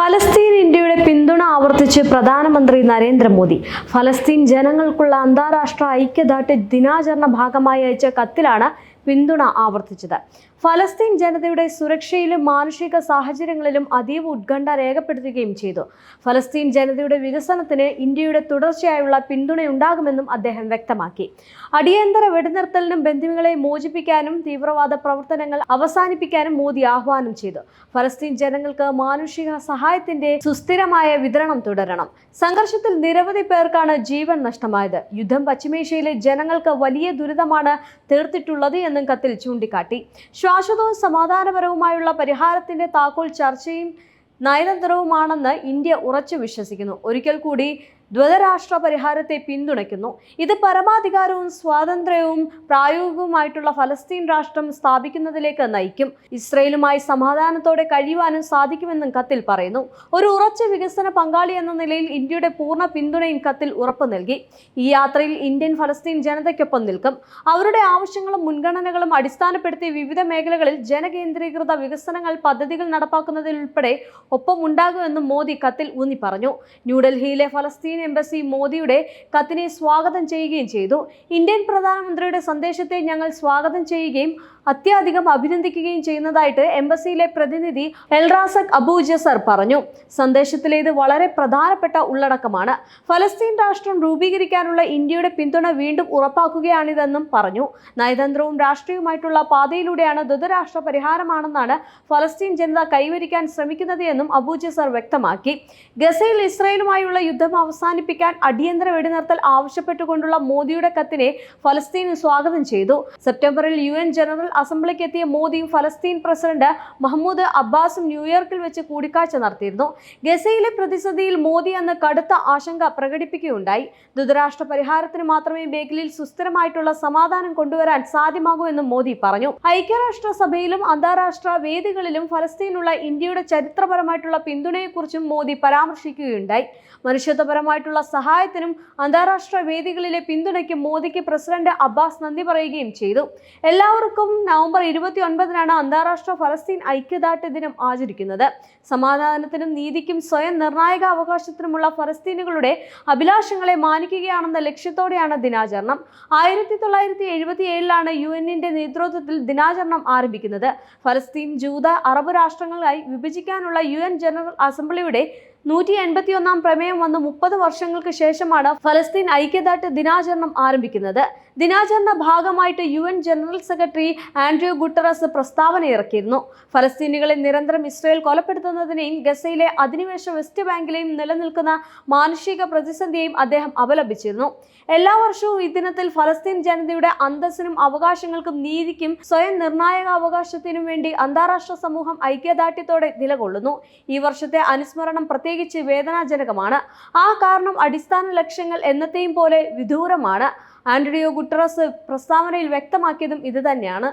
ഫലസ്തീൻ ഇന്ത്യയുടെ പിന്തുണ ആവർത്തിച്ച് പ്രധാനമന്ത്രി നരേന്ദ്രമോദി. ഫലസ്തീൻ ജനങ്ങൾക്കുള്ള അന്താരാഷ്ട്ര ഐക്യദാർഢ്യ ദിനാചരണ ഭാഗമായി അയച്ച കത്തിലാണ് പിന്തുണ ആവർത്തിച്ചത്. ഫലസ്തീൻ ജനതയുടെ സുരക്ഷയിലും മാനുഷിക സാഹചര്യങ്ങളിലും അതീവ ഉത്കണ്ഠ രേഖപ്പെടുത്തുകയും ചെയ്തു. ഫലസ്തീൻ ജനതയുടെ വികസനത്തിന് ഇന്ത്യയുടെ തുടർച്ചയായുള്ള പിന്തുണയുണ്ടാകുമെന്നും അദ്ദേഹം വ്യക്തമാക്കി. അടിയന്തര വെടിനിർത്തലിനും ബന്ദികളെ മോചിപ്പിക്കാനും തീവ്രവാദ പ്രവർത്തനങ്ങൾ അവസാനിപ്പിക്കാനും മോദി ആഹ്വാനം ചെയ്തു. ഫലസ്തീൻ ജനങ്ങൾക്ക് മാനുഷിക സഹായത്തിന്റെ സുസ്ഥിരമായ വിതരണം തുടരണം. സംഘർഷത്തിൽ നിരവധി പേർക്കാണ് ജീവൻ നഷ്ടമായത്. യുദ്ധം പശ്ചിമേഷ്യയിലെ ജനങ്ങൾക്ക് വലിയ ദുരിതമാണ് തീർത്തിട്ടുള്ളത് എന്നും കത്തിൽ ചൂണ്ടിക്കാട്ടി. ശാശ്വതവും സമാധാനപരവുമായുള്ള പരിഹാരത്തിന്റെ താക്കോൽ ചർച്ചയും നയതന്ത്രവുമാണെന്ന് ഇന്ത്യ ഉറച്ചു വിശ്വസിക്കുന്നു. ഒരിക്കൽ കൂടി ദ്വൈതരാഷ്ട്ര പരിഹാരത്തെ പിന്തുണയ്ക്കുന്നു. ഇത് പരമാധികാരവും സ്വാതന്ത്ര്യവും പ്രായോഗികവുമായിട്ടുള്ള ഫലസ്തീൻ രാഷ്ട്രം സ്ഥാപിക്കുന്നതിലേക്ക് നയിക്കും. ഇസ്രയേലുമായി സമാധാനത്തോടെ കഴിയുവാനും സാധിക്കുമെന്നും കത്തിൽ പറയുന്നു. ഒരു ഉറച്ച വികസന പങ്കാളി എന്ന നിലയിൽ ഇന്ത്യയുടെ പൂർണ പിന്തുണയും കത്തിൽ ഉറപ്പു നൽകി. ഈ യാത്രയിൽ ഇന്ത്യൻ ഫലസ്തീൻ ജനതയ്ക്കൊപ്പം നിൽക്കും. അവരുടെ ആവശ്യങ്ങളും മുൻഗണനകളും അടിസ്ഥാനപ്പെടുത്തി വിവിധ മേഖലകളിൽ ജനകേന്ദ്രീകൃത വികസനങ്ങൾ പദ്ധതികൾ നടപ്പാക്കുന്നതിൽ ഉൾപ്പെടെ ഒപ്പം മോദി കത്തിൽ ഊന്നി പറഞ്ഞു ന്യൂഡൽഹിയിലെ ഫലസ്തീൻ എംബസി മോദിയുടെ കത്തിനെ സ്വാഗതം ചെയ്യുകയും ചെയ്തു. ഇന്ത്യൻ പ്രധാനമന്ത്രിയുടെ സന്ദേശത്തെ ഞങ്ങൾ സ്വാഗതം ചെയ്യുകയും അത്യാധികം അഭിനന്ദിക്കുകയും ചെയ്യുന്നതായിട്ട് എംബസിയിലെ പ്രതിനിധി എൽറാസക് അബൂജ സർ പറഞ്ഞു. സന്ദേശത്തിലേത് വളരെ പ്രധാനപ്പെട്ട ഉള്ളടക്കമാണ്. ഫലസ്തീൻ രാഷ്ട്രം രൂപീകരിക്കാനുള്ള ഇന്ത്യയുടെ പിന്തുണ വീണ്ടും ഉറപ്പാക്കുകയാണിതെന്നും പറഞ്ഞു. നയതന്ത്രവും രാഷ്ട്രീയവുമായിട്ടുള്ള പാതയിലൂടെയാണ് ദ്രുതരാഷ്ട്ര പരിഹാരമാണെന്നാണ് ഫലസ്തീൻ ജനത കൈവരിക്കാൻ ശ്രമിക്കുന്നത് എന്നും അബൂജ സർ വ്യക്തമാക്കി. ഗസയിൽ ഇസ്രയേലുമായുള്ള യുദ്ധം അവസാനിപ്പിക്കാൻ അടിയന്തര വെടിനിർത്തൽ ആവശ്യപ്പെട്ടുകൊണ്ടുള്ള മോദിയുടെ കത്തിനെ ഫലസ്തീൻ സ്വാഗതം ചെയ്തു. സെപ്റ്റംബറിൽ യു എൻ ജനറൽ അസംബ്ലിക്ക് എത്തിയ മോദിയും ഫലസ്തീൻ പ്രസിഡന്റ് മഹ്മൂദ് അബ്ബാസും ന്യൂയോർക്കിൽ വെച്ച് കൂടിക്കാഴ്ച നടത്തിയിരുന്നു. ഗസയിലെ പ്രതിസന്ധിയിൽ മോദി അന്ന് കടുത്ത ആശങ്ക പ്രകടിപ്പിക്കുകയുണ്ടായി. ദ്വിതരാഷ്ട്ര പരിഹാരത്തിന് മാത്രമേ മേഖലയിൽ സുസ്ഥിരമായിട്ടുള്ള സമാധാനം കൊണ്ടുവരാൻ സാധ്യമാകൂ എന്നും മോദി പറഞ്ഞു. ഐക്യരാഷ്ട്ര സഭയിലും അന്താരാഷ്ട്ര വേദികളിലും ഫലസ്തീനുള്ള ഇന്ത്യയുടെ ചരിത്രപരമായിട്ടുള്ള പിന്തുണയെക്കുറിച്ചും മോദി പരാമർശിക്കുകയുണ്ടായി. മനുഷ്യത്വപരമായിട്ടുള്ള സഹായത്തിനും അന്താരാഷ്ട്ര വേദികളിലെ പിന്തുണയ്ക്കും മോദിക്ക് പ്രസിഡന്റ് അബ്ബാസ് നന്ദി പറയുകയും ചെയ്തു. എല്ലാവർക്കും നവംബർ ഇരുപത്തി ഒൻപതിനാണ് അന്താരാഷ്ട്ര ഫലസ്തീൻ ഐക്യദാർഢ്യ ദിനം ആചരിക്കുന്നത്. സമാധാനത്തിനും നീതിക്കും സ്വയം നിർണായക അവകാശത്തിനുമുള്ള ഫലസ്തീനുകളുടെ അഭിലാഷങ്ങളെ മാനിക്കുകയാണെന്ന ലക്ഷ്യത്തോടെയാണ് ദിനാചരണം. ആയിരത്തി തൊള്ളായിരത്തി എഴുപത്തി ഏഴിലാണ് യു എന്നിന്റെ നേതൃത്വത്തിൽ ദിനാചരണം ആരംഭിക്കുന്നത്. ഫലസ്തീൻ ജൂത അറബ് രാഷ്ട്രങ്ങളായി വിഭജിക്കാനുള്ള യു ജനറൽ അസംബ്ലിയുടെ നൂറ്റി എൺപത്തി ഒന്നാം പ്രമേയം വന്ന് മുപ്പത് വർഷങ്ങൾക്ക് ശേഷമാണ് ഫലസ്തീൻ ഐക്യദാർഢ്യ ദിനാചരണം ആരംഭിക്കുന്നത്. ദിനാചരണ ഭാഗമായിട്ട് U N general secretary Antonio Guterres പ്രസ്താവന ഇറക്കിയിരുന്നു. ഫലസ്തീനികളെ നിരന്തരം ഇസ്രയേൽ കൊലപ്പെടുത്തുന്നതിനെയും ഗസയിലെ അധിനിവേശ വെസ്റ്റ് ബാങ്കിലെയും നിലനിൽക്കുന്ന മാനുഷിക പ്രതിസന്ധിയെയും അദ്ദേഹം അപലപിച്ചിരുന്നു എല്ലാ വർഷവും ഈ ദിനത്തിൽ ഫലസ്തീൻ ജനതയുടെ അന്തസ്സിനും അവകാശങ്ങൾക്കും നീതിക്കും സ്വയം നിർണായക അവകാശത്തിനും വേണ്ടി അന്താരാഷ്ട്ര സമൂഹം ഐക്യദാർഢ്യത്തോടെ നിലകൊള്ളുന്നു. ഈ വർഷത്തെ അനുസ്മരണം പ്രത്യേകിച്ച് വേദനാജനകമാണ്. ആ കാരണം അടിസ്ഥാന ലക്ഷ്യങ്ങൾ എന്നത്തെയും പോലെ വിദൂരമാണ്. ആന്റണിയോ ഗുട്ടറസ് പ്രസ്താവനയിൽ വ്യക്തമാക്കിയതും ഇതുതന്നെയാണ്